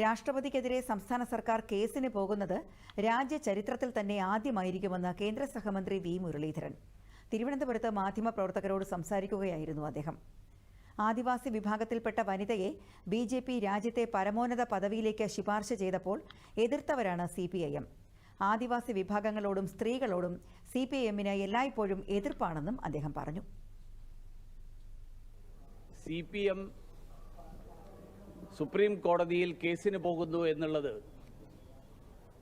രാഷ്ട്രപതിക്കെതിരെ സംസ്ഥാന സർക്കാർ കേസിന് പോകുന്നത് രാജ്യചരിത്രത്തിൽ തന്നെ ആദ്യമായിരിക്കുമെന്ന് കേന്ദ്ര സഹമന്ത്രി വി മുരളീധരൻ. തിരുവനന്തപുരത്ത് മാധ്യമപ്രവർത്തകരോട് സംസാരിക്കുകയായിരുന്നു അദ്ദേഹം. ആദിവാസി വിഭാഗത്തിൽപ്പെട്ട വനിതയെ ബി ജെ പി രാജ്യത്തെ പരമോന്നത പദവിയിലേക്ക് ശുപാർശ ചെയ്തപ്പോൾ എതിർത്തവരാണ് സി പി ഐ എം. ആദിവാസി വിഭാഗങ്ങളോടും സ്ത്രീകളോടും സി പി ഐ എമ്മിന് എല്ലായ്പ്പോഴും എതിർപ്പാണെന്നും അദ്ദേഹം പറഞ്ഞു. സി പി എം സുപ്രീം കോടതിയിൽ കേസിന് പോകുന്നു എന്നുള്ളത്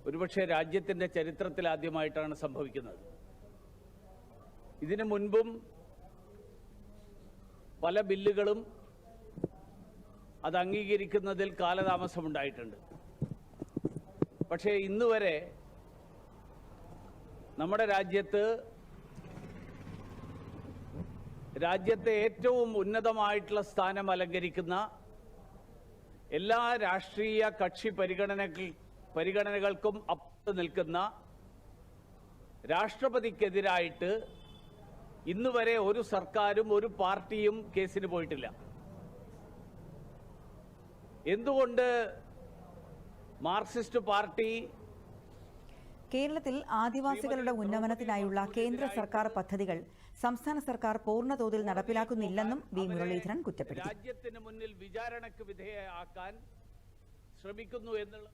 ഒരുപക്ഷെ രാജ്യത്തിന്റെ ചരിത്രത്തിൽ ആദ്യമായിട്ടാണ് സംഭവിക്കുന്നത്. ഇതിനു മുൻപും പല ബില്ലുകളും അത് അംഗീകരിക്കുന്നതിൽ കാലതാമസമുണ്ടായിട്ടുണ്ട്. പക്ഷേ ഇന്ന് വരെ നമ്മുടെ രാജ്യത്ത് രാജ്യത്തെ ഏറ്റവും ഉന്നതമായിട്ടുള്ള സ്ഥാനം അലങ്കരിക്കുന്ന എല്ലാ രാഷ്ട്രീയ കക്ഷി പരിഗണനകൾ പരിഗണനകൾക്കും അപ്പുറത്ത് നിൽക്കുന്ന രാഷ്ട്രപതിക്കെതിരായിട്ട് ഇന്ന് വരെ ഒരു സർക്കാരും ഒരു പാർട്ടിയും കേസിന് പോയിട്ടില്ല. എന്തുകൊണ്ട് മാർക്സിസ്റ്റ് പാർട്ടി കേരളത്തിൽ ആദിവാസികളുടെ ഉന്നമനത്തിനായുള്ള കേന്ദ്ര സർക്കാർ പദ്ധതികൾ സംസ്ഥാന സർക്കാർ പൂർണതോതിൽ നടപ്പിലാക്കുന്നില്ലെന്നും വി. മുരളീധരൻ കുറ്റപ്പെടുത്തി. രാജ്യത്തിന് മുന്നിൽ വിചാരണക്ക് വിധേയമാക്കാൻ ശ്രമിക്കുന്നു എന്നുള്ള